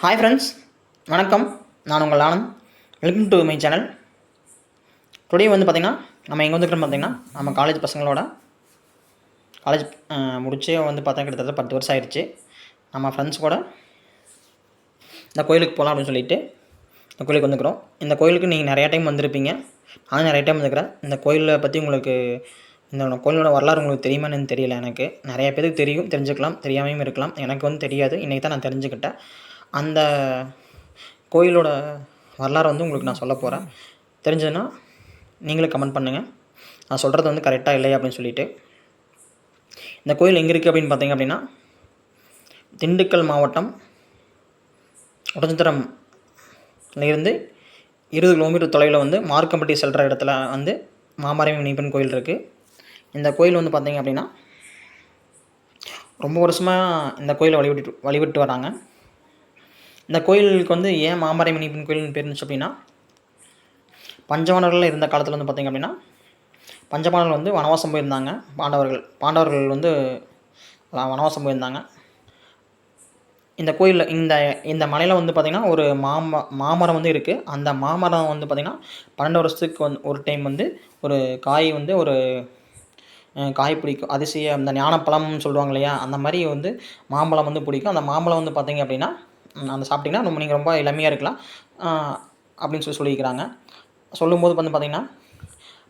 Hi friends வணக்கம். நான் உங்கள் Anand. Welcome to my channel today வந்து பார்த்திங்கன்னா நம்ம எங்கே வந்துருக்கோம் பார்த்திங்கன்னா நம்ம காலேஜ் பசங்களோட காலேஜ் முடிச்சே வந்து பார்த்தா கிட்டத்தட்ட பத்து வருஷம் ஆயிடுச்சு நம்ம ஃப்ரெண்ட்ஸ் கூட இந்த கோயிலுக்கு போகலாம் அப்படின்னு சொல்லிட்டு இந்த கோயிலுக்கு வந்துக்கிறோம் இந்த கோயிலுக்கு நீங்கள் நிறையா டைம் வந்திருப்பீங்க. நானும் நிறைய டைம் வந்துக்கிறேன் இந்த கோயிலை பற்றி உங்களுக்கு இந்த கோயிலோட வரலாறு உங்களுக்கு தெரியுமான்னு தெரியல எனக்கு. நிறைய பேருக்கு தெரியும் தெரிஞ்சுக்கலாம் தெரியாமையும் இருக்கலாம். எனக்கு வந்து தெரியாது. இன்றைக்கி தான் நான் தெரிஞ்சுக்கிட்டேன். அந்த கோயிலோட வரலாறு வந்து உங்களுக்கு நான் சொல்ல போகிறேன் தெரிஞ்சதுன்னா நீங்களும் கமெண்ட் பண்ணுங்கள் நான் சொல்கிறது வந்து கரெக்டாக இல்லையா அப்படின்னு சொல்லிட்டு. இந்த கோயில் எங்கே இருக்குது அப்படின்னு பார்த்தீங்க அப்படின்னா திண்டுக்கல் மாவட்டம் உடஞ்சத்திரம் இருந்து இருபது கிலோமீட்டர் தொலைவில் வந்து மார்க்கம்பட்டி செல்கிற இடத்துல வந்து மாமரம் முனிப்பன் கோயில் இருக்குது இந்த கோயில் வந்து பார்த்தீங்க அப்படின்னா ரொம்ப வருஷமாக இந்த கோயிலை வழிபட்டு வழிபட்டு வராங்க. இந்த கோயிலுக்கு வந்து ஏன் மாமரை முனிப்பன் கோயில்னு பேர் இருந்துச்சு அப்படின்னா பஞ்சவனர்கள் இருந்த காலத்தில் வந்து பார்த்திங்க அப்படின்னா பஞ்சபாண்டவர்கள் வந்து வனவாசம் போயிருந்தாங்க. பாண்டவர்கள் பாண்டவர்கள் வந்து வனவாசம் போயிருந்தாங்க. இந்த கோயிலில் இந்த இந்த மலையில் வந்து பார்த்திங்கன்னா ஒரு மாம மாமரம் வந்து இருக்குது அந்த மாமரம் வந்து பார்த்திங்கன்னா பன்னெண்டு வருஷத்துக்கு வந்து ஒரு டைம் வந்து ஒரு காய் வந்து ஒரு காய் பிடிக்கும். அதிசய அந்த ஞானப்பழம்னு சொல்லுவாங்க இல்லையா? அந்த மாதிரி வந்து மாம்பழம் வந்து பிடிக்கும். அந்த மாம்பழம் வந்து பார்த்திங்க அப்படின்னா அந்த சாப்பிட்டிங்கன்னா ரொம்ப நீங்கள் ரொம்ப இளமையாக இருக்கலாம். அப்படின்னு சொல்லி சொல்லியிருக்கிறாங்க. சொல்லும்போது வந்து பார்த்திங்கன்னா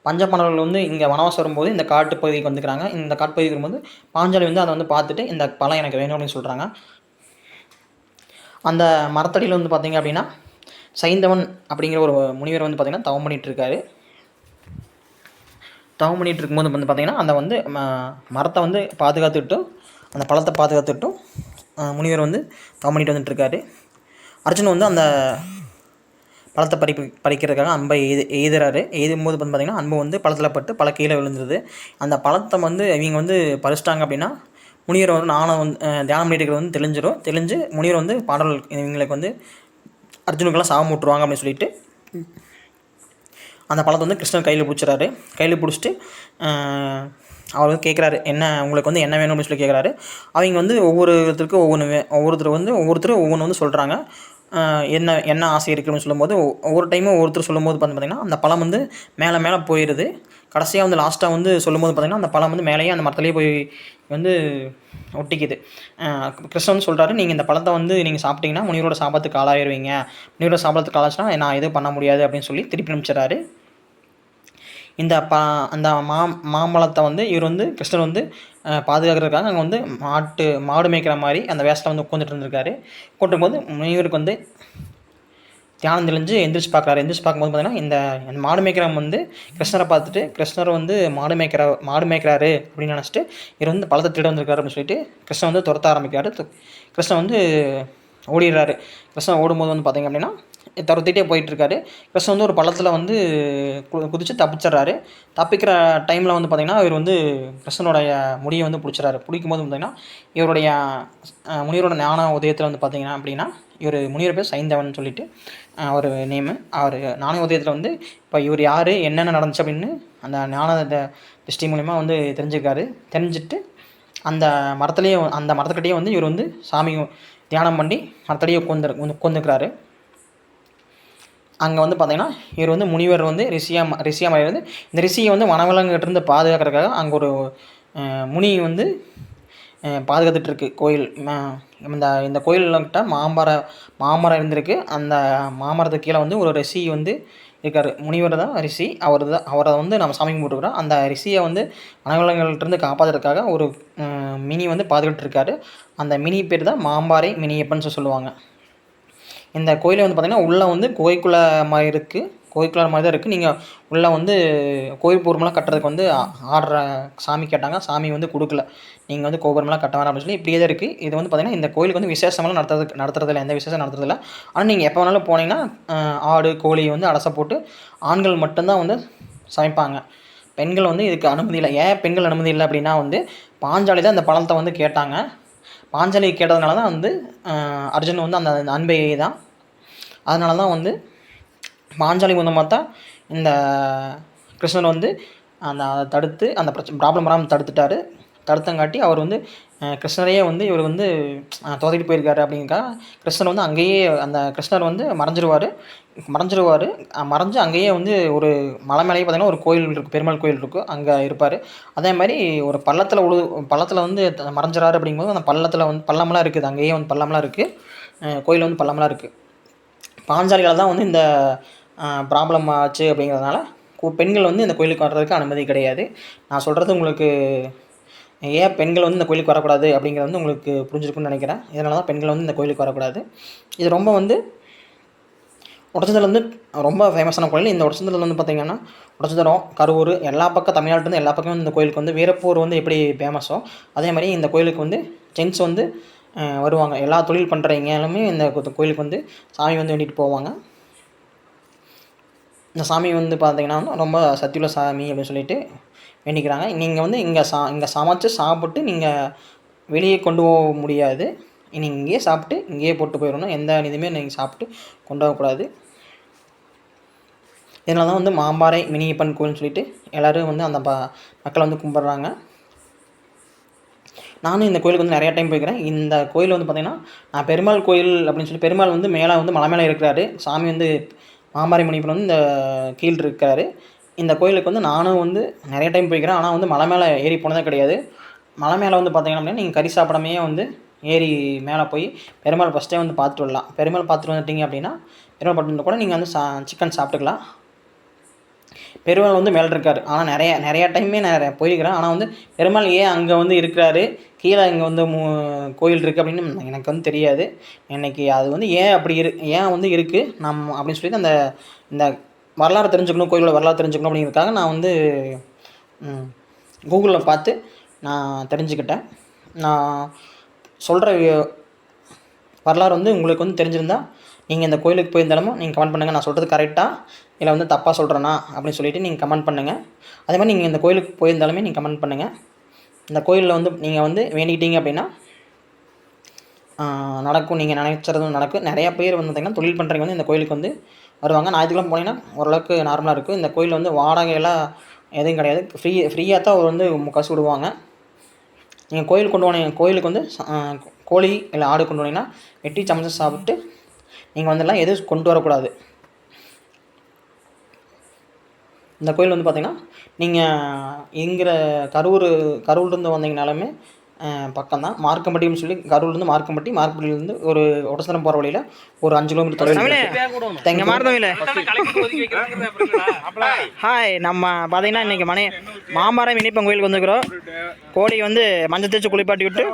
பஞ்சபாண்டவர்கள் வந்து இங்கே வனவாசம் வரும்போது இந்த காட்டு பகுதிக்கு வந்துக்கிறாங்க. இந்த காட்டுப்பகுதிக்கு வரும்போது பாஞ்சாலி வந்து அதை வந்து பார்த்துட்டு இந்த பழம் எனக்கு வேணும் அப்படின்னு சொல்கிறாங்க அந்த மரத்தடியில் வந்து பார்த்திங்க அப்படின்னா சைந்தவன் அப்படிங்கிற ஒரு முனிவர் வந்து பார்த்திங்கன்னா தவம் பண்ணிகிட்டு இருக்காரு. தவம் பண்ணிகிட்டு இருக்கும்போது வந்து பார்த்திங்கன்னா அந்த வந்து மரத்தை வந்து பாதுகாத்துக்கிட்டும் அந்த பழத்தை பாதுகாத்துக்கிட்டும் முனிவர் வந்து தவம் பண்ணிட்டு வந்துட்டுருக்காரு. அர்ஜுன் வந்து அந்த பழத்தை பறி பறிக்கிறதுக்காக அம்பை எய்து எய்துறாரு. எய்தும் போது வந்து பார்த்திங்கன்னா அன்பு வந்து பழத்தில் பட்டு பல கீழே விழுந்துருது. அந்த பழத்தை வந்து இவங்க வந்து பறிச்சிட்டாங்க அப்படின்னா முனிவர் வந்து நானும் வந்து தியானம் பண்ணிட்டு வந்து தெளிஞ்சிடும் தெளிஞ்சு முனிவர் வந்து பாடல் இவங்களுக்கு வந்து அர்ஜுனுக்கெல்லாம் சாபம் விட்டுருவாங்க அப்படின்னு சொல்லிட்டு அந்த பழத்தை வந்து கிருஷ்ணன் கையில் பிடிச்சிறாரு. கையில் பிடிச்சிட்டு அவர் வந்து கேட்குறாரு என்ன உங்களுக்கு வந்து என்ன வேணும்? அப்படின்னு சொல்லி கேட்குறாரு அவங்க வந்து ஒவ்வொருத்தருக்கும் ஒவ்வொன்று வே ஒவ்வொருத்தர் வந்து ஒவ்வொருத்தரும் ஒவ்வொன்று வந்து சொல்கிறாங்க என்ன என்ன ஆசை இருக்குதுன்னு சொல்லும்போது ஒவ்வொரு டைமும் ஒவ்வொருத்தர் சொல்லும்போது பார்த்திங்கன்னா அந்த பழம் வந்து மேலே மேலே போயிடுது கடைசியாக வந்து லாஸ்ட்டாக வந்து சொல்லும்போது பார்த்திங்கன்னா அந்த பழம் வந்து மேலேயே அந்த மரத்துலேயே போய் வந்து ஒட்டிக்குது. கிருஷ்ணன் சொல்கிறாரு நீங்கள் இந்த பழத்தை வந்து நீங்கள் சாப்பிட்டீங்கன்னா முனிவரோட சாபத்துக்கு ஆளாயிருவீங்க. முனிவரோட சாபத்துக்கு ஆளாச்சுன்னா நான் எதுவும் பண்ண முடியாது அப்படின்னு சொல்லி திருப்பி அனுப்பிச்சிடறாரு. இந்த பா அந்த மா மாம்பழத்தை வந்து இவர் வந்து கிருஷ்ணர் வந்து பாதுகாக்கிறதுக்காக அங்கே வந்து மாட்டு மாடு மேய்க்கிற மாதிரி அந்த வேஷத்தில் வந்து உட்காந்துட்டு இருந்திருக்காரு. போது முனிவருக்கு வந்து தியானம் தெளிஞ்சு எந்திரிச்சு பார்க்குறாரு. எந்திரிச்சு பார்க்கும்போது பார்த்தீங்கன்னா இந்த மாடு மேய்க்கிறவன் வந்து கிருஷ்ணரை பார்த்துட்டு கிருஷ்ணர் வந்து மாடு மேய்க்கிற மாடு மேய்க்கிறாரு அப்படின்னு நினச்சிட்டு இவர் வந்து பழத்தை திருட வந்திருக்காரு அப்படின்னு சொல்லிட்டு கிருஷ்ணன் வந்து துரத்த ஆரம்பிக்கிறாரு. கிருஷ்ணன் வந்து ஓடிடுறாரு. கிருஷ்ணன் ஓடும்போது வந்து பார்த்திங்க அப்படின்னா துரத்திட்டே போயிட்டுருக்காரு. ப்ளஸ் வந்து ஒரு பள்ளத்தில் வந்து குதித்து தப்பிச்சிட்றாரு. தப்பிக்கிற டைமில் வந்து பார்த்திங்கன்னா இவர் வந்து கிருஷ்ணனுடைய முடியை வந்து பிடிச்சிறாரு பிடிக்கும் போது பார்த்திங்கன்னா இவருடைய முனிவரோட ஞான உதயத்தில் வந்து பார்த்திங்கன்னா அப்படின்னா இவர் முனிவர் பேர் சைந்தவன் சொல்லிட்டு அவர் நேமு அவர் ஞான உதயத்தில் வந்து இப்போ இவர் யார் என்னென்ன நடந்துச்சு அப்படின்னு அந்த ஞான திருஷ்டி மூலிமா வந்து தெரிஞ்சுக்காரு தெரிஞ்சுட்டு அந்த மரத்துலேயே அந்த மரத்துக்கிட்டேயே வந்து இவர் வந்து சாமி தியானம் பண்ணி மரத்தடியே உட்காந்து உட்காந்துக்கிறாரு அங்கே வந்து பார்த்திங்கன்னா இவர் வந்து முனிவர் வந்து ரிஷியா ரிஷியா மாதிரி வந்து இந்த ரிஷியை வந்து வனவிலங்குகிட்டேருந்து பாதுகாக்கிறதுக்காக அங்கே ஒரு முனி வந்து பாதுகாத்துட்ருக்கு. கோயில் இந்த இந்த கோயில்கிட்ட மாமரம் மாமரம் இருந்திருக்கு. அந்த மாமரத்துக்கு கீழே வந்து ஒரு ரிஷி வந்து இருக்கார். முனிவர் தான் ரிஷி. அவர் தான் அவரை வந்து நம்ம சாமி கும்பிட்டுருக்குறோம். அந்த ரிஷியை வந்து வனவிலங்குகள்கிட்டருந்து காப்பாற்றுறதுக்காக ஒரு மினி வந்து பாதுகாட்டுருக்காரு அந்த மினி பேர் தான் மாம்பாறை மினியப்பன்னு சொல்லுவாங்க. இந்த கோயிலை வந்து பார்த்திங்கன்னா உள்ளே வந்து கோயிலுக்குள்ளே மாதிரி இருக்குது கோயிலுக்குள்ள மாதிரி தான் இருக்குது நீங்கள் உள்ளே வந்து கோயில் பூர்வமெல்லாம் கட்டுறதுக்கு வந்து ஆடுற சாமி கேட்டாங்க. சாமி வந்து கொடுக்கல. நீங்கள் வந்து கோபுரமெல்லாம் கட்ட வேணாம் அப்படின்னு சொல்லி இப்படியே தான் இருக்குது இது வந்து பார்த்திங்கன்னா இந்த கோயிலுக்கு வந்து விசேஷமெல்லாம் நடத்துறது நடத்துறதில்ல. எந்த விசேஷம் நடத்துறதில்ல. ஆனால் நீங்கள் எப்போ வேணாலும் போனீங்கன்னா ஆடு கோழி வந்து அடசை போட்டு ஆண்கள் மட்டும்தான் வந்து சமைப்பாங்க. பெண்கள் வந்து இதுக்கு அனுமதி இல்லை. ஏன் பெண்கள் அனுமதி இல்லை அப்படின்னா வந்து பாஞ்சாலி தான் இந்த பழத்தை வந்து கேட்டாங்க. பாஞ்சாலி கேட்டதுனால தான் வந்து அர்ஜுன் வந்து அந்த அன்பை தான் அதனால தான் வந்து பாஞ்சாலி வந்து பார்த்தா இந்த கிருஷ்ணன் வந்து அந்த அதை தடுத்து அந்த பிரச்சனை ப்ராப்ளம் வராமல் தடுத்துட்டார். தடுத்தங்காட்டி அவர் வந்து கிருஷ்ணரையே வந்து இவர் வந்து துவத்திட்டு போயிருக்காரு அப்படிங்கக்கா கிருஷ்ணர் வந்து அங்கேயே அந்த கிருஷ்ணர் வந்து மறைஞ்சிருவார். மறைஞ்சிருவார். மறைஞ்சு அங்கேயே வந்து ஒரு மலை மேலேயே பார்த்தீங்கன்னா ஒரு கோயில் இருக்குது பெருமாள் கோயில் இருக்கும் அங்கே இருப்பார். அதே மாதிரி ஒரு பள்ளத்தில் உழு பள்ளத்தில் வந்து மறைஞ்சிறாரு அப்படிங்கும்போது அந்த பள்ளத்தில் வந்து பள்ளம்லாம் இருக்குது அங்கேயே வந்து பள்ளம்லாம் இருக்குது கோயில் வந்து பள்ளம்லாம் இருக்குது பாஞ்சாலியால் தான் வந்து இந்த ப்ராப்ளம் ஆச்சு அப்படிங்கிறதுனால பெண்கள் வந்து இந்த கோயிலுக்கு வர்றதுக்கு அனுமதி கிடையாது. நான் சொல்கிறது உங்களுக்கு ஏன் பெண்கள் வந்து இந்த கோயிலுக்கு வரக்கூடாது அப்படிங்கிறது வந்து உங்களுக்கு புரிஞ்சிருக்குன்னு நினைக்கிறேன். இதனால தான் பெண்கள் வந்து இந்த கோயிலுக்கு வரக்கூடாது. இது ரொம்ப வந்து உடச்சதில் வந்து ரொம்ப ஃபேமஸான கோயில். இந்த உடச்சதில் வந்து பார்த்திங்கன்னா உடச்சதரம் கரூர் எல்லா பக்கம் தமிழ்நாட்டிலேருந்து எல்லா பக்கமும் இந்த கோயிலுக்கு வந்து வீரப்பூர் வந்து எப்படி ஃபேமஸோ அதே மாதிரி இந்த கோயிலுக்கு வந்து ஜென்ஸ் வந்து வருவாங்க. எல்லா தொழில் பண்ணுறவங்க எல்லாமே இந்த கோயிலுக்கு வந்து சாமி வந்து வேண்டிட்டு போவாங்க. இந்த சாமி வந்து பார்த்திங்கன்னா ரொம்ப சத்தியுள்ள சாமி அப்படின்னு சொல்லிட்டு வேண்டிக்கிறாங்க. நீங்கள் வந்து இங்கே சா இங்கே சமைச்சு சாப்பிட்டு நீங்கள் வெளியே கொண்டு போக முடியாது. நீங்கள் இங்கேயே சாப்பிட்டு இங்கேயே போட்டு போயிடணும். எந்த இதுவுமே நீங்கள் சாப்பிட்டு கொண்டு போகக்கூடாது இதனால தான் வந்து மாம்பாறை மினியப்பன் கோயில்னு சொல்லிட்டு எல்லோரும் வந்து அந்த ப மக்களை வந்து கும்பிட்றாங்க. நானும் இந்த கோயிலுக்கு வந்து நிறையா டைம் போய்க்கிறேன். இந்த கோயில் வந்து பார்த்திங்கன்னா நான் பெருமாள் கோயில் அப்படின்னு சொல்லி பெருமாள் வந்து மேலே வந்து மலை மேலே இருக்கிறாரு. சாமி வந்து மாம்பாறை முனிப்பன் வந்து இந்த கீழ் இருக்கிறாரு. இந்த கோயிலுக்கு வந்து நானும் வந்து நிறைய டைம் போய்க்கிறேன். ஆனால் வந்து மலை மேலே ஏறி போனதே கிடையாது. மலை மேலே வந்து பார்த்திங்க அப்படின்னா நீங்கள் கறி சாப்பிடாமையே வந்து ஏறி மேலே போய் பெருமாள் ஃபஸ்ட்டே வந்து பார்த்துட்டு வரலாம். பெருமாள் பார்த்துட்டு வந்துட்டீங்க அப்படின்னா பெருமாள் பார்த்துட்டு கூட நீங்கள் வந்து சா சிக்கன் சாப்பிட்டுக்கலாம். பெருமாள் வந்து மேலே இருக்கார். ஆனால் நிறைய நிறைய டைமே நான் நிறைய போயிருக்கிறேன் ஆனால் வந்து பெருமாள் ஏன் அங்கே வந்து இருக்கிறாரு? கீழே இங்கே வந்து மூ கோயில் இருக்குது அப்படின்னு எனக்கு வந்து தெரியாது. எனக்கு அது வந்து ஏன் அப்படி இரு ஏன் வந்து இருக்குது நம் அப்படின்னு சொல்லிட்டு அந்த இந்த வரலாறு தெரிஞ்சுக்கணும் கோயிலோட வரலாறு தெரிஞ்சுக்கணும் அப்படிங்கிறதுக்காக நான் வந்து கூகுளில் பார்த்து நான் தெரிஞ்சுக்கிட்டேன். நான் சொல்கிற வரலாறு வந்து உங்களுக்கு வந்து தெரிஞ்சிருந்தால் நீங்கள் இந்த கோயிலுக்கு போயிருந்தாலும் நீங்கள் கமெண்ட் பண்ணுங்கள் நான் சொல்கிறது கரெக்டாக இல்லை வந்து தப்பாக சொல்கிறேனா அப்படின்னு சொல்லிட்டு நீங்கள் கமெண்ட் பண்ணுங்கள் அதே மாதிரி நீங்கள் இந்த கோயிலுக்கு போயிருந்தாலுமே நீங்கள் கமெண்ட் பண்ணுங்கள் இந்த கோயிலில் வந்து நீங்கள் வந்து வேண்டிக்கிட்டீங்க அப்படின்னா நடக்கும். நீங்கள் நினைச்சதும் நடக்கும். நிறையா பேர் வந்து பார்த்திங்கன்னா தொழில் பண்ணுறவங்க வந்து இந்த கோயிலுக்கு வந்து வருவாங்க. ஞாயிற்றுக்கிழமை போனீங்கன்னா ஓரளவுக்கு நார்மலாக இருக்கும். இந்த கோயில் வந்து வாடகையெல்லாம் எதுவும் கிடையாது. ஃப்ரீ ஃப்ரீயாக தான் அவர் வந்து காசு விடுவாங்க. நீங்கள் கோயில் கொண்டு போனீங்க கோயிலுக்கு வந்து ச- கோழி இல்லை ஆடு கொண்டு போனீங்கன்னா வெட்டி சமைச்சு சாப்பிட்டு நீங்கள் வந்துடலாம் எதுவும் கொண்டு வரக்கூடாது. இந்த கோயில் வந்து பார்த்தீங்கன்னா நீங்கள் இங்கிற கரூர் கரூர்லேருந்து வந்தீங்கனாலுமே பக்கம் தான் மார்க்கம்பட்டின்னு சொல்லி கரூர்லேருந்து மார்க்கம்பட்டி மார்க்கம்பட்டியிலேருந்து ஒரு ஒடசனம் போகிற வழியில் ஒரு அஞ்சு கிலோமீட்டர் தொலைவில் தெங்க மாறுதவில்லை ஹாய் நம்ம பார்த்தீங்கன்னா இன்றைக்கி மணி மாமரம் இனிப்பன் கோயிலுக்கு வந்துருக்குறோம். கோழி வந்து மஞ்சள் தேய்ச்சி குளிப்பாட்டி விட்டு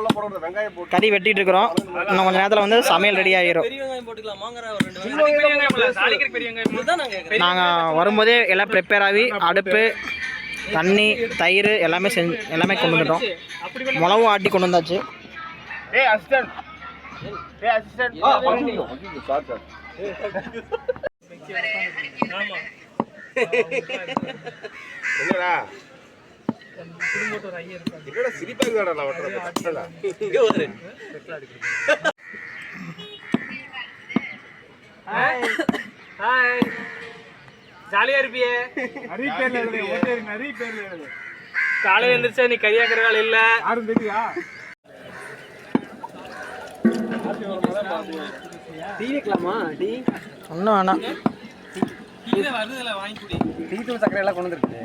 கறி வெட்டிட்டு இருக்கிறோம். இன்னும் கொஞ்சம் நேரத்தில் வந்து சமையல் ரெடி ஆகிரும். நாங்கள் வரும்போதே எல்லாம் ப்ரிப்பேர் ஆகி அடுப்பு தண்ணி தயிர் எல்லாமே செஞ்சு எல்லாமே கொண்டு வந்துட்டோம். மிளகும் ஆட்டி கொண்டு வந்தாச்சு. என்னடா? என்னடா சிரிப்பா இருக்குடா நான் வட்டறேன் இங்க ஹாய் ஜாலியா இருப்பியே. நிறைய பேர்ல எழுது நிறைய பேர்ல எழுது. காலையில எழுந்திரிச்சா நீ கையாக்குற வேலை இல்ல. யாரும் தெரியா டீ வைக்கலாமா? டீ? ஒன்றும் வேணாம். டீ தூள் சக்கரை எல்லாம் கொண்டு வந்துருக்கு.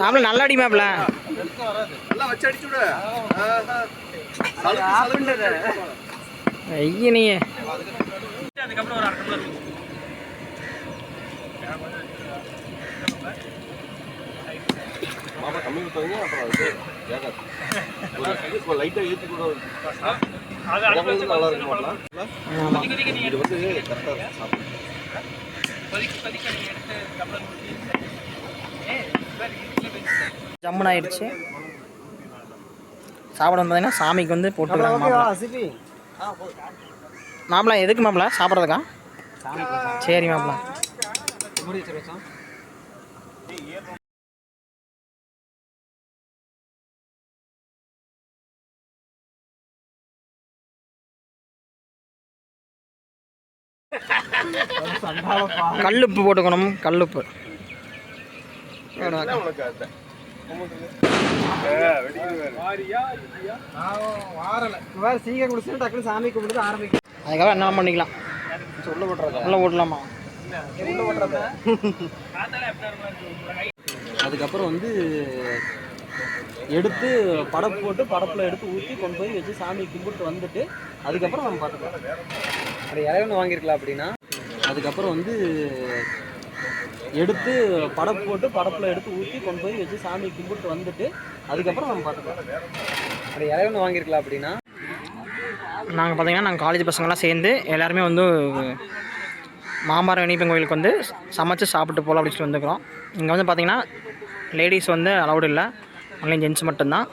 மாப்பிள்ள நல்லா அடி மாப்பிள்ள நல்லா வச்சு அடிச்சு விடு ஆஹா. அதுக்கப்புறம் ஒரு அரை டம்ளர் மாமா கம்மி அப்புறம் அது வேகாது. ஒரு இப்போ கூட நல்லா இருக்கும் மாப்ள. இது வந்து கரெக்டாக இருக்கும் சாப்பிடுங்க ஜம்முன் ஆயிடுச்சு சாப்பிட வந்து பார்த்தீங்கன்னா சாமிக்கு வந்து போட்டுக்கிறாங்க மாப்பிள்ள மாப்பிள்ள எதுக்கு மாப்பிள்ள சாப்பிட்றதுக்கா? சரி வச்சிருச்சோம் கல்லுப்பு போட்டுக்கணும் கல்லுப்பு. சீக்கிரம் குடிச்சுட்டு டக்குனு சாமி கும்பிட்டு ஆரம்பிக்கும் அதுக்காக என்ன பண்ணிக்கலாம்? உள்ள போட்டுறது உள்ள இருக்கும் அதுக்கப்புறம் வந்து எடுத்து படப்பு போட்டு படப்பில் எடுத்து ஊற்றி கொண்டு போய் வச்சு சாமி கும்பிட்டு வந்துட்டு அதுக்கப்புறம் நம்ம பார்த்துக்கலாம். அது இறைவன் வாங்கியிருக்கலாம் அப்படின்னா? அதுக்கப்புறம் வந்து எடுத்து படப்பு போட்டு படப்பில் எடுத்து ஊற்றி கொண்டு போய் வச்சு சாமி கும்பிட்டு வந்துட்டு அதுக்கப்புறம் நம்ம பார்த்துக்கலாம் அது இறைவன் வாங்கியிருக்கலாம் அப்படின்னா? நாங்கள் பார்த்தீங்கன்னா நாங்கள் காலேஜ் பசங்கள்லாம் சேர்ந்து எல்லாருமே வந்து மாமரம் இனிப்பன் கோயிலுக்கு வந்து சமைச்சு சாப்பிட்டு போகலாம் அப்படின்னு சொல்லி வந்துக்கிறோம் இங்கே வந்து பார்த்தீங்கன்னா லேடிஸ் வந்து அலௌடு இல்லை. ஒன்லி ஜென்ஸ் மட்டும்தான்.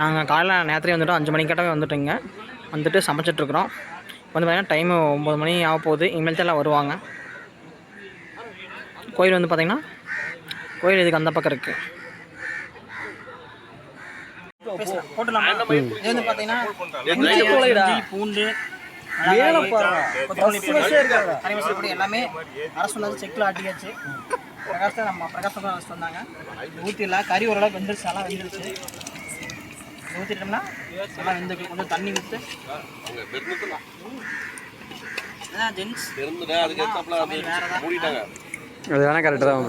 நாங்கள் காலையில் நேரத்துலேயே வந்துட்டோம். அஞ்சு மணிக்கிட்டவே வந்துட்டோங்க வந்துட்டு சமைச்சிட்ருக்குறோம் வந்து பார்த்தீங்கன்னா டைமு ஒம்பது மணி ஆக போகுது. இனிமேல் எல்லாம் வருவாங்க. கோயில் வந்து பார்த்தீங்கன்னா கோயில் இதுக்கு அந்த பக்கம் இருக்குது. பூண்டு எல்லாமே அரசு செக்கில் ஆட்டியாச்சு. பிரகாஷ் தான் நம்ம அரசு வந்தாங்க. ஊற்றிடலாம் கறி ஓரளவுக்கு வெந்துருச்சு நல்லா வெந்துருச்சு. ஊற்றிட்டோம்னா வெந்துருக்கு கொஞ்சம் தண்ணி ஏத்தாப்புல அது மூடிட்டாங்க அது வேணா கரெக்டாக தான்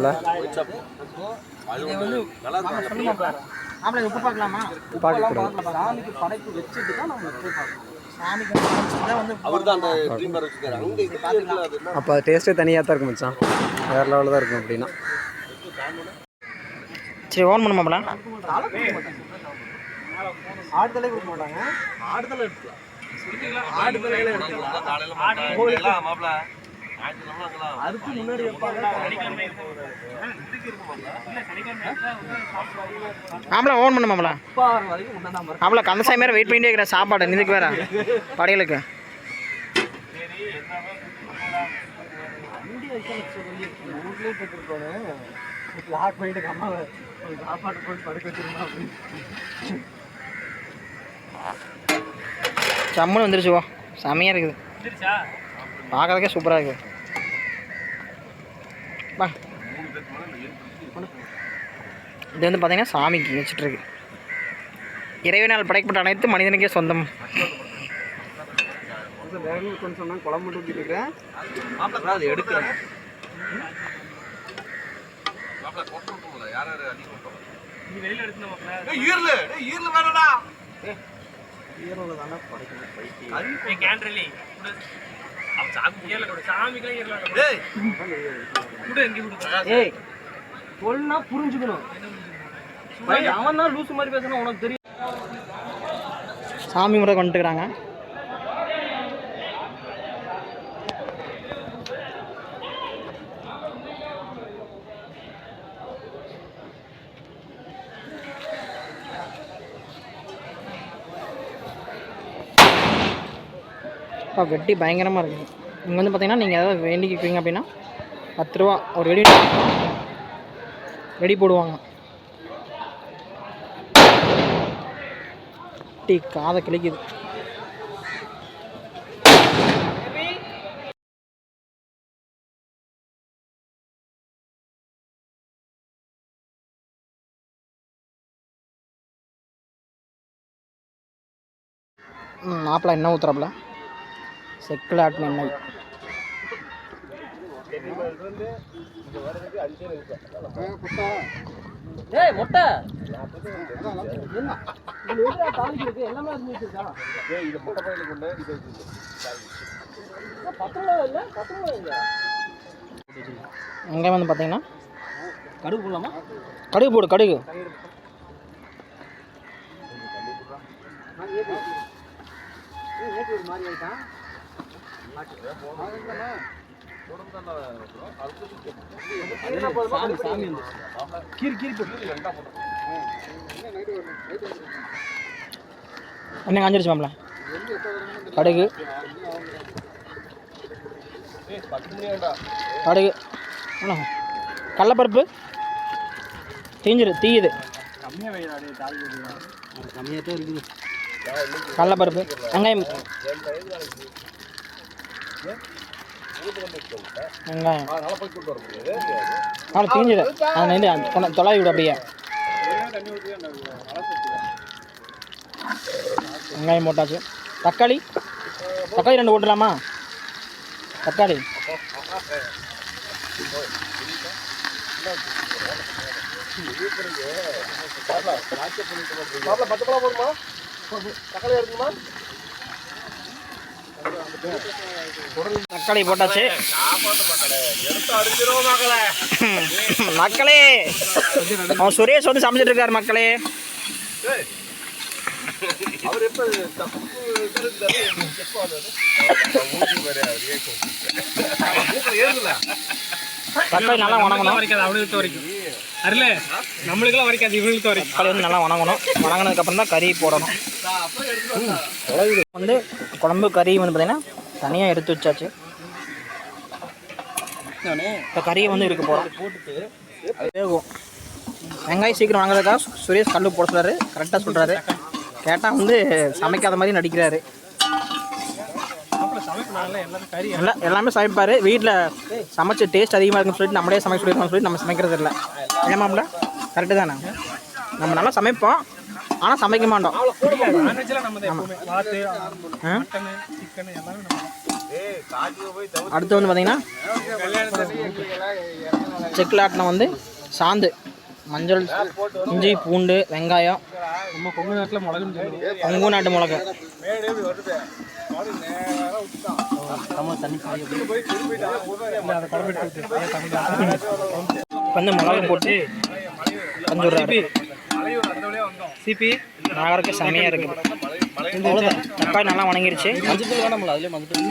உப்பு பார்க்கலாமா? சாமிக்கு படைப்பு வச்சுட்டு நம்ம பார்க்கணும். அப்போ டேஸ்ட்டே தனியாக தான் இருக்கும் மச்சான். வேறு லெவலில் தான் இருக்கும் அப்படின்னா. சரி ஓன் பண்ணுமாப்ல ஆடுதலே கொடுக்க மாட்டாங்க. ஆடுதலை எடுத்துக்கலாம். ஆடுதலையில எடுத்துக்கலாம். காலையில மாப்பிள்ள அதுக்கு முன்னாடி ஓன் தான் வரும் ஆம்பளை கந்தசாமி வேறு வெயிட் பண்ணிட்டே இருக்கிறேன் சாப்பாடு இதுக்கு வேற. படையலுக்கு சாப்பாடு போட்டு படுக்க வச்சிருந்தோம் அப்படின்னு. சம்முன்னு வந்துருச்சு ஓ செமையாக இருக்குது. பார்க்கறதுக்கே சூப்பராக இருக்குது பா. இது வந்து பார்த்தீங்கன்னா சாமிக்கு வச்சுட்ருக்கு. இறைவனால் படைக்கப்பட்ட அனைத்து மனிதனுக்கே சொந்தம். எடுக்கிறேன் நீ வெளியில எடுத்து நம்ம ஈரல். டேய் ஈரல் வேணடா ஈரோவில் தானே படைக்கணும் எங்க கொடு. ஏய்! சொன்னா புரிஞ்சுக்கணும். அவன் தான் லூசு மாதிரி பேசணும் உனக்கு தெரியும். சாமி முறை கொண்டுக்கிறாங்க அப்பா வெட்டி பயங்கரமாக இருக்குது இங்கே வந்து பார்த்தீங்கன்னா நீங்கள் ஏதாவது வேண்டிக்கிட்டீங்க அப்படின்னா பத்து ரூபா ஒரு ரெடி ரெடி போடுவாங்க. டீ காதை கிழிக்குது. ம் என்ன ஊற்றுறாப்புல செக்கில் ஆட்டின எண்ணெய் ஏய் மொட்டை. என்ன எதுடா தாளிக்கிறது எல்லாமே அரிஞ்சு வச்சிருக்கா டேய் இது முட்டை பையில கொண்டு இது பத்து ரூபா இல்லை பத்து ரூபா இல்லை அங்கே வந்து பார்த்தீங்கன்னா? கடுகு போடலாமா? கடுகு போடு கடுகு. மாதிரி ஆயிட்டான் சாமி சாமி வந்து கீரி கீரி போட்டு என்ன காஞ்சிருச்சு மாப்பிள்ள கடுகு. படகு கடுகு. என்ன கடலப்பருப்பு. தீஞ்சிரு தீயுது. கம்மியாக தான் இருக்குது கடலப்பருப்பு வெங்காயம். வெங்காயம். அவ்வளோ தீஞ்சிடு அது இது கொண்டு தொலை விடு அப்படியே. வெங்காயம் போட்டாச்சு. தக்காளி? தக்காளி ரெண்டு போட்டுலாமா தக்காளி. தக்காளி இருக்குமா தக்காளி போட்டாச்சு. மக்களே அவன் சுரேஷ் வந்து சமைச்சிட்டு இருக்காரு மக்களே. தக்காளி நல்லா வணங்கணும். அவனுக்கு வரைக்கும் அருள நம்மளுக்கெல்லாம் வரைக்காது இவங்களுக்கு வரைக்கும் தக்காளி வந்து நல்லா வணங்கணும். வணங்கினதுக்கப்புறம் தான் கறி போடணும். வந்து குழம்பு கறி வந்து பார்த்தீங்கன்னா தனியாக எடுத்து வச்சாச்சு. இப்போ கறியை வந்து இருக்க போகிறோம் போட்டுட்டு வேகும். வெங்காயம் சீக்கிரம் வாங்குறதுக்கா சுரேஷ் கல்லு போட சொல்கிறாரு கரெக்டாக சொல்கிறாரு கேட்டால் வந்து சமைக்காத மாதிரி நடிக்கிறாரு. எல்லாம் எல்லாமே சமைப்பார். வீட்டில் சமைச்ச டேஸ்ட் அதிகமாக இருக்குன்னு சொல்லிட்டு நம்மளே சமைக்க சொல்லியிருக்கோம்னு சொல்லி நம்ம சமைக்கிறது இல்லை ஏமாம்ல கரெக்டு தானே? நம்ம நல்லா சமைப்போம். ஆனால் சமைக்க மாட்டோம். அடுத்து வந்து பார்த்தீங்கன்னா செக்கில் ஆட்டின வந்து சாந்து மஞ்சள் இஞ்சி பூண்டு வெங்காயம் நம்ம கொங்கு நாட்டில் சொல்லுவோம் கொங்கு நாட்டு மிளகு. நம்ம தண்ணி காய இல்லை அதை குழம்பு எடுத்து விட்டு ஏன் தமிழ் இப்போ வந்து மிளகு போட்டு கஞ்சுடுறாரு சிபி நாகருக்கு செம்மையாக இருக்குது அவ்வளோதான் தக்காளி நல்லா வணங்கிருச்சு. மஞ்சள் வேணாம்ல அதுலேயே மஞ்சள்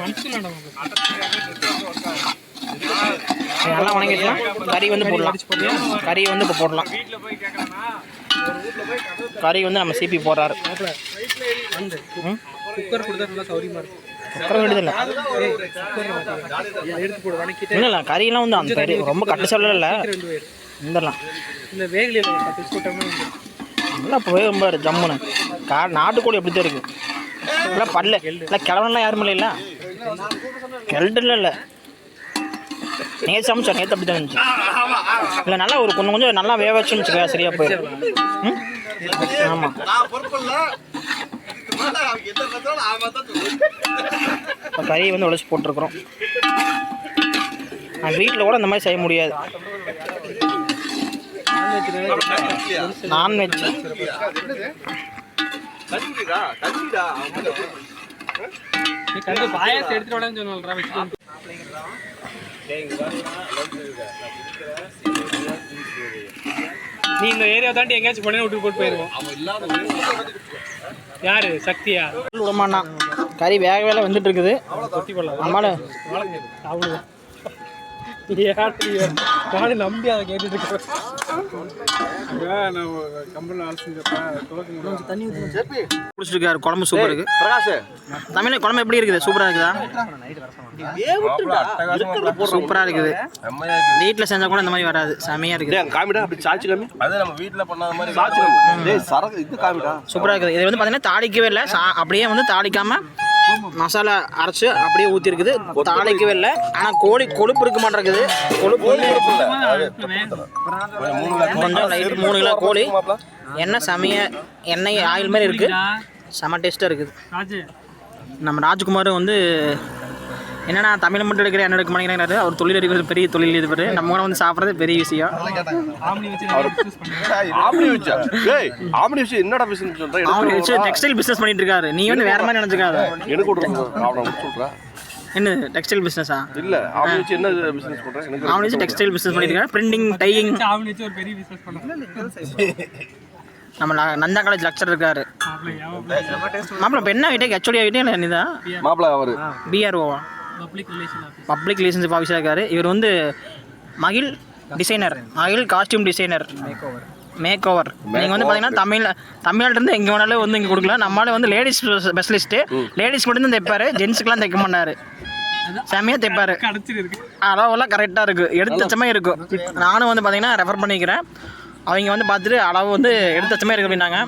மனுஷன் நல்லா வணங்கிருச்சுன்னா கறி வந்து போடலாம். கறி வந்து இப்போ போடலாம். கறி வந்து நம்ம சிபி போடுறாரு. குக்கர் கொடுத்தா நல்லா சௌரியமாக இருக்கும் அப்புறம் வேண்டியதில்லை. இல்லை இல்லை கறியெல்லாம் வந்து அந்த ரொம்ப கட்டு சொல்லல. இருந்துடலாம் இந்த வேகலையில் பத்து நல்லா இப்போ பாரு ஜம்முன்னு. கா நாட்டுக்கோழி எப்படி தான் இருக்குது இல்லை பல்ல. இல்லை கிழவனெலாம் யாரும் இல்லைல்ல கிழட்டு இல்லை. நேற்று சமைச்சா நேற்று அப்படி தான் இருந்துச்சு. இல்லை நல்லா ஒரு கொஞ்சம் கொஞ்சம் நல்லா வேக வச்சுன்னு வச்சுக்கோ சரியாக போயிடும் ம்? ஆமாம் நான் கறியை வந்து உழைச்சி போட்டிருக்கிறோம். நான் வீட்டில் கூட இந்த மாதிரி செய்ய முடியாது. நான்வெஜ் கஞ்சிடா கஞ்சிடா நீ கண்டு பாயாசம் எடுத்துட்டு வாடான்னு நீ இந்த ஏரியா தாண்டி எங்கேயாச்சும் பண்ணி விட்டு போட்டு போயிருவோம் யாரு சக்தியா விடமாட்டான் கறி வேக வேலை வந்துட்டு இருக்குது நம்மளால அவ்வளோ நானே நம்பி அதை கேட்டுட்டு இருக்கேன். குழம்பு சூப்பர் இருக்கு. பிரகாஷ். தமிழ் குழம்பு எப்படி இருக்குது? சூப்பராக இருக்குதா? சூப்பராக இருக்குது. வீட்டில் செஞ்சால் கூட இந்த மாதிரி வராது. செமையாக இருக்குது. காமிடா. அப்படி சாட்சி காமி. அது நம்ம வீட்ல பண்ணாத மாதிரி சாட்சி காமி. டேய் சரக்கு இது காமிடா. சூப்பராக இருக்குது. இது வந்து பார்த்தீங்கன்னா தாளிக்கவே இல்லை. சா அப்படியே வந்து தாளிக்காம மசாலா அரைச்சு அப்படியே ஊற்றிருக்குது தாளிக்கவே இல்லை. ஆனால் கோழி கொழுப்பு இருக்க மாட்டேங்குது. கொழுப்பு கொஞ்சம் லைட் மூணு கிலோ கோழி. எண்ணெய் செமைய எண்ணெய் ஆயில் மாதிரி இருக்குது செம டேஸ்ட்டாக இருக்குது. நம்ம ராஜ்குமார் வந்து என்னன்னா தமிழ் மட்டும் எடுக்கிற என்ன எடுக்க மாட்டேங்கிறாரு அவர் தொழில் எடுக்கிறது பெரிய தொழில் இது நம்ம கூட வந்து சாப்பிட்றது பெரிய விஷயம். ஆம்னி வச்சு நிறைய business பண்றேன். ஆம்னி வச்சா? டேய் ஆம்னி வச்சு என்னடா பிசினஸ் சொல்ற அவர் எனக்கு வச்சு டெக்ஸ்டைல் பிஸ்னஸ் பண்ணிட்டு இருக்காரு. நீ வந்து வேற மாதிரி நினச்சிக்காத. எனக்கு அவனை சொல்றேன். என்ன டெக்ஸ்டைல் பிஸ்னஸா இல்ல ஆம்னி வச்சு என்ன பிசினஸ் பண்ற? எனக்கு அவன் வச்சு டெக்ஸ்டைல் பிஸ்னஸ் பண்ணிட்டு இருக்காரு. பிரிண்டிங் டையிங் ஆம்னி வச்சு ஒரு பெரிய பிசினஸ் பண்றேன் நம்ம நந்தா காலேஜ் லெக்சர் இருக்காரு. மாப்பிள்ளை மாப்பிள்ள இப்போ என்ன ஆகிட்டே ஹெச்ஓடி ஆகிட்டே இல்லை நீதா மாப்பிள அவரு. பிஆர்ஓவா பப்ளிக் ரிலேஷன்ஷிப் ஆஃபீஸாக இருக்காரு. இவர் வந்து மகிழ் டிசைனர் மகிழ் காஸ்டியூம் டிசைனர் மேக் ஓவர் நீங்கள் வந்து பார்த்தீங்கன்னா தமிழ் தமிழ்நாட்டிலேருந்து எங்கே வேணாலும் வந்து இங்கே கொடுக்கலாம். நம்மளால வந்து லேடிஸ் ஸ்பெஷலிஸ்ட்டு லேடிஸ் மட்டும் தான் தைப்பாரு. ஜென்ஸுக்குலாம் தைக்க மாட்டாரு. செம்மையாக தைப்பாரு. அளவெல்லாம் கரெக்டாக இருக்குது எடுத்து தச்சமே இருக்கும் நானும் வந்து பார்த்தீங்கன்னா ரெஃபர் பண்ணிக்கிறேன். அவங்க வந்து பார்த்துட்டு அளவு வந்து எடுத்து தச்சமே இருக்கு அப்படின்னாங்க.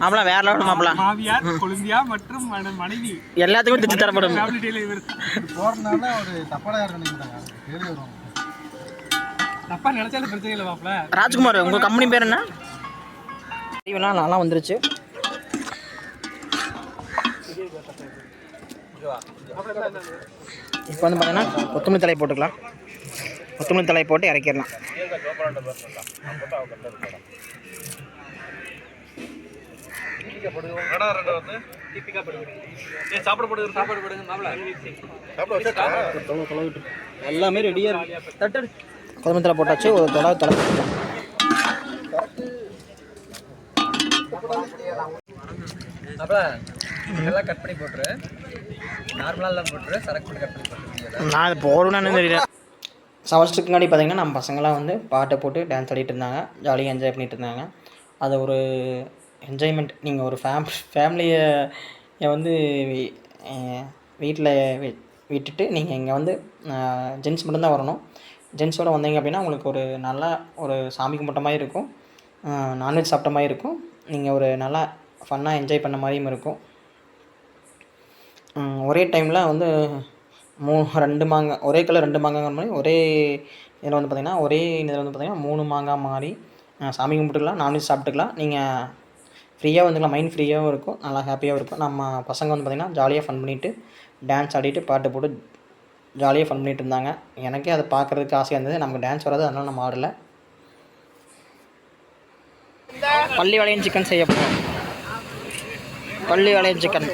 மாப்பிள வேற லெவல் மாப்பிள. மாமியார் கொழுந்தியா மற்றும் மன- மனைவி. எல்லாத்துக்கும் திச்சு தரப்படும். ஃபேமிலி டேல இவர். போறதுனால ஒரு தப்பாடா வருவாங்க தப்பா நினைச்சாலும் பிரச்சனை இல்லை மாப்பிள. ராஜ்குமார் உங்கள் கம்பெனி பேர் என்ன? டிவிலாம் நல்லா வந்துருச்சு. இப்போ வந்து பார்த்தீங்கன்னா கொத்தமல்லி தலை போட்டுக்கலாம். கொத்தமல்லி தலை போட்டு இறக்கிடலாம். சாப்பிட போடுங்க சாப்பாடு போடுங்க மாப்பிள. எல்லாமே ரெடியா இருக்கு. தட்டு கொத்தமல்லி போட்டாச்சு ஒரு தடவை தலை. இதெல்லாம் கட் பண்ணி போட்டுரு. நார்மலாக எல்லாம் போட்டுரு. சரக்கு போட்டு கட் பண்ணி போட்டுரு. நான் போடணும்னு தெரியல. முன்னாடி பார்த்தீங்கன்னா நம்ம பசங்களாம் வந்து பாட்டை போட்டு டான்ஸ் ஆடிட்டு இருந்தாங்க. ஜாலியாக என்ஜாய் பண்ணிட்டு இருந்தாங்க. அது ஒரு என்ஜாய்மெண்ட் நீங்கள் ஒரு ஃபேம் ஃபேமிலியை வந்து வீட்டில் விட்டுட்டு நீங்கள் இங்கே வந்து ஜென்ஸ் மட்டும்தான் வரணும். ஜென்ஸோடு வந்தீங்க அப்படின்னா உங்களுக்கு ஒரு நல்லா ஒரு சாமி கும்பிட்ட மாதிரி இருக்கும். நான்வெஜ் சாப்பிட்ட மாதிரி இருக்கும். நீங்கள் ஒரு நல்லா ஃபன்னாக என்ஜாய் பண்ண மாதிரியும் இருக்கும். ஒரே டைமில் வந்து மூ ரெண்டு மாங்காய் ஒரே கலர் ரெண்டு மாங்காங்கிற மாதிரி ஒரே இதில் வந்து பார்த்திங்கன்னா ஒரே இதில் வந்து பார்த்திங்கன்னா மூணு மாங்காய் மாதிரி சாமி கும்பிட்டுக்கலாம் நான்வெஜ் சாப்பிட்டுக்கலாம். நீங்கள் ஃப்ரீயாக வந்துக்கலாம் மைண்ட் ஃப்ரீயாகவும் இருக்கும் நல்லா ஹாப்பியாகவும் இருக்கும் நம்ம பசங்க வந்து பார்த்திங்கன்னா ஜாலியாக ஃபன் பண்ணிவிட்டு டான்ஸ் ஆடிட்டு பாட்டு போட்டு ஜாலியாக ஃபன் பண்ணிகிட்டு இருந்தாங்க எனக்கே அதை பார்க்குறதுக்கு ஆசையாக இருந்தது நமக்கு டான்ஸ் வராது அதனால் நம்ம ஆடலை பள்ளி வளையம் சிக்கன் செய்ய போகிறோம் பள்ளி வளையம் சிக்கன்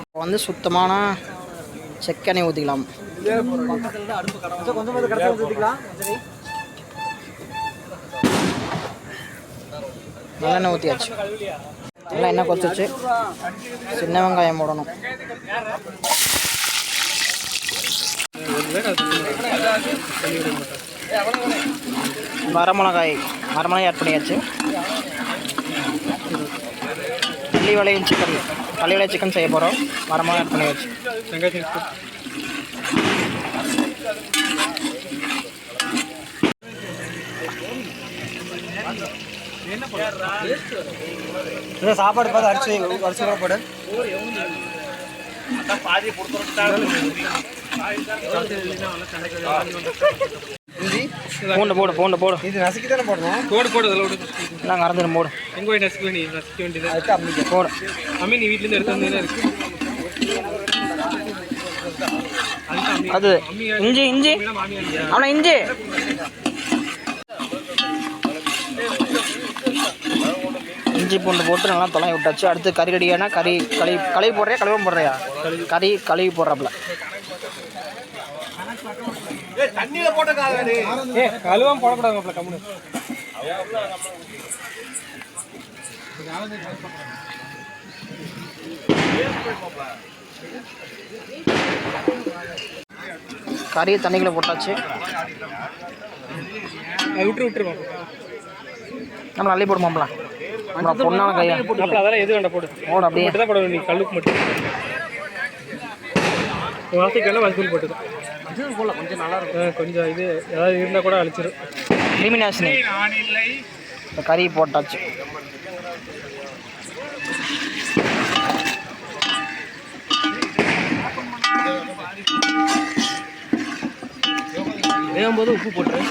இப்போ வந்து சுத்தமான செக்கெண்ணெய் ஊற்றிக்கலாம் கொஞ்சம் கொஞ்சம் கடைசி ஊற்றிக்கலாம் சரி நல்லெண்ணெய் ஊற்றியாச்சு நல்லா எண்ணெய் கொதிச்சு சின்ன வெங்காயம் போடணும். வரமிளகாய் வரமிளகாய் ஆட் பண்ணியாச்சு. பள்ளி வளையம் சிக்கன் பள்ளி வளைய சிக்கன் செய்ய போகிறோம் வரமிளகாய் ஆட் பண்ணியாச்சு. இல்லை சாப்பாடு பார்த்து அரிசி அரிசி கூட போடு பூண்டு போடு பூண்டு போடு. இது நசுக்கி தானே போடணும்? போடு போடு அதில் விடு. நாங்கள் அறந்துடும் போடு எங்க போய் நசுக்க வேண்டி நசுக்க வேண்டியது. அதுக்கு அம்மிக்க. போடு. அம்மி நீ வீட்ல இருந்து எடுத்து வந்தீங்கன்னா இருக்கு. அது இஞ்சி இஞ்சி. அவனை இஞ்சி. இஞ்சி பூண்டு போட்டு நல்லா தொலை விட்டாச்சு. அடுத்து கறி ரெடியானா கறி கழுவி கழுவி போடுறியா கழுவ போடுறியா? கறி கழுவி போடுறாப்புல. தண்ணியில போட்ட காதாடி ஏ கழுவாம போடக்கூடாது கம்முனு. கறி தண்ணிக்குள்ள போட்டாச்சு. அது விட்டுரு விட்டுரு மாப்பிள நம்ம அள்ளி போடுமாம்ல அப்புறம் பொண்ணான கையா? அதெல்லாம் எது வேண்டாம் போடு. போடு. அப்படியே. மட்டும் தான் போடணும் நீ கல்லுக்கு மட்டும். வாசிக்கு வேணா மஞ்சள் போட்டு கொஞ்சம் நல்லா இருக்கும் கொஞ்சம் இது ஏதாவது இருந்தால் கூட அழிச்சிடும் கிருமி நாசினி இப்போ கறி போட்டாச்சு. வேகும் போது உப்பு போட்டுரு.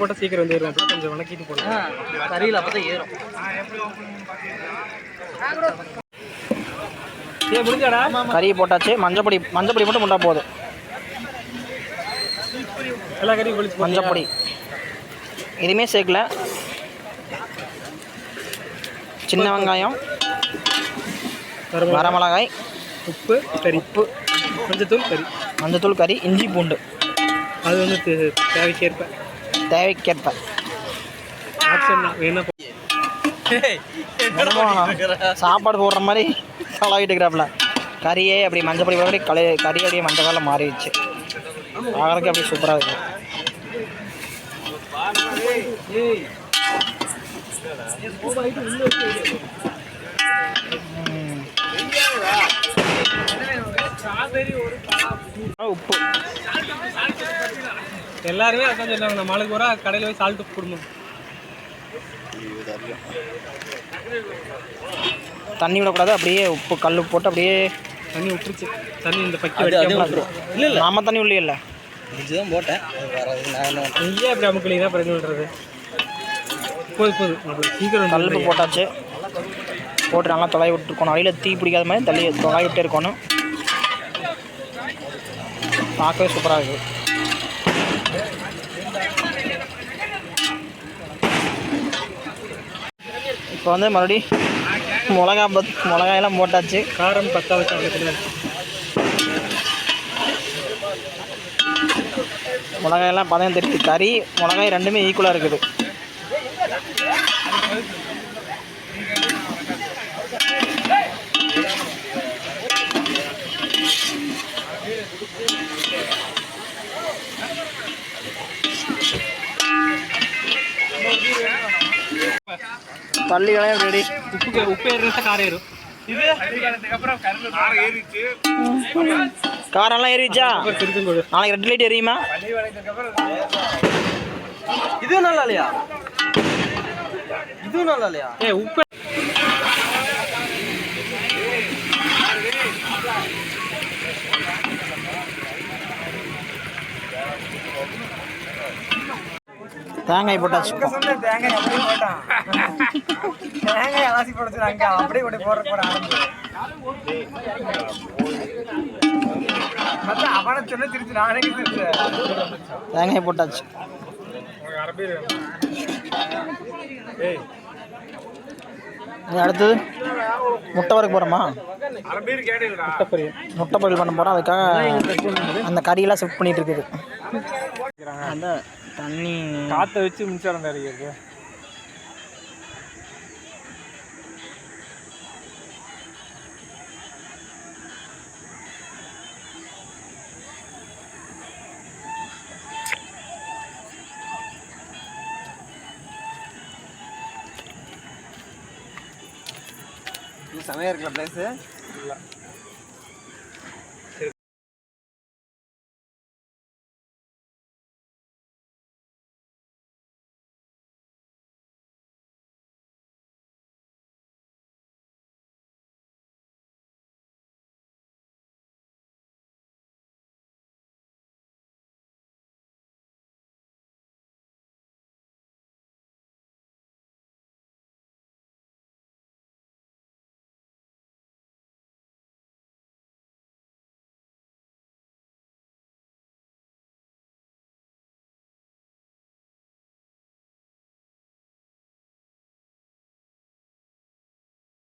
போட்டால் சீக்கிரம் வந்து வரும் அப்புறம் கொஞ்சம் வணக்கிட்டு போடலாம் கறியில் அப்போ தான் ஏறும் கறி போட்டாச்சு. மஞ்சப்பொடி மஞ்சப்பொடி மட்டும் போட்டால் போதும் எல்லா கறியும் மஞ்சப்பொடி. எதுவுமே சேர்க்கல. சின்ன வெங்காயம் வரமிளகா, வரமிளகாய் உப்பு கறி. உப்பு. மஞ்சத்தூள் கறி. மஞ்சத்தூள் கறி இஞ்சி பூண்டு. அது வந்து தேவைக்கேற்ப. தேவைக்கேற்ப. சாப்பாடு போடுற மாதிரி கலாவிட்டு இருக்கிறாப்புல. கறியே அப்படி மஞ்சப்பொடி போட களி கறி அப்படியே மஞ்சள் காலில் மாறிடுச்சு. பார்க்குறதுக்கு அப்படியே சூப்பராக இருக்கு. ம். உப்பு. எல்லாருமே அதான் சொன்னாங்க நம்ம ஆளுக்கு பூரா கடையில் போய் சால்ட்டு கொடுக்கணும் தண்ணி விடக்கூடாது அப்படியே உப்பு கல் போட்டு அப்படியே தண்ணி விட்டுருச்சு. தண்ணி இந்த பக்கி இல்லை இல்லை. நாம தண்ணி உள்ளே இல்லை தான் போட்டேன் நீயே அப்படி அமுக்கலிங்கன்னா பிறகு விடுறது போது போது. மாப்பிள்ளை. சீக்கிரம் கல் வந்து போட்டாச்சு. போட்டு நல்லா தொலை விட்டுருக்கணும். அடியில் தீ பிடிக்காத மாதிரி தள்ளி தொலை விட்டே இருக்கணும். பார்க்கவே சூப்பராக இருக்குது. இப்போ வந்து மறுபடி மிளகா பத் மிளகாயெல்லாம் போட்டாச்சு. காரம் பத்தாத காரணத்தில் மிளகாயெல்லாம் பதம் தெரியுது கறி மிளகாய் ரெண்டுமே ஈக்குவலாக இருக்குது. பள்ளி வேலையும் ரெடி உப்பு உப்பு ஏறினா காரம் ஏறும். காரம் ஏறிச்சு காரெல்லாம் ஏறிச்சா நாளைக்கு ரெட் லைட் எரியுமா? இதுவும் நல்லா இல்லையா? இதுவும் நல்லா இல்லையா? ஏ உப்பு தேங்காய் போட்டாச்சு தேங்காய் அலாசி போடுச்சு அப்படியே கொண்டு போடுற போட அவனை சொன்ன திருச்சி நானே திருச்சு தேங்காய் போட்டாச்சு. அடுத்தது முட்டை வரைக்கும் போகிறோமா அரை பேர் கேட்டீங்களா முட்டை பொரியல் பண்ண போகிறோம் அதுக்காக அந்த கறியெல்லாம் செட் பண்ணிட்டு இருக்குது. அந்த தண்ணி. காற்றை வச்சு மின்சாரம் தயாரிக்கிறது. செமையா இருக்குல்ல பிளேஸ்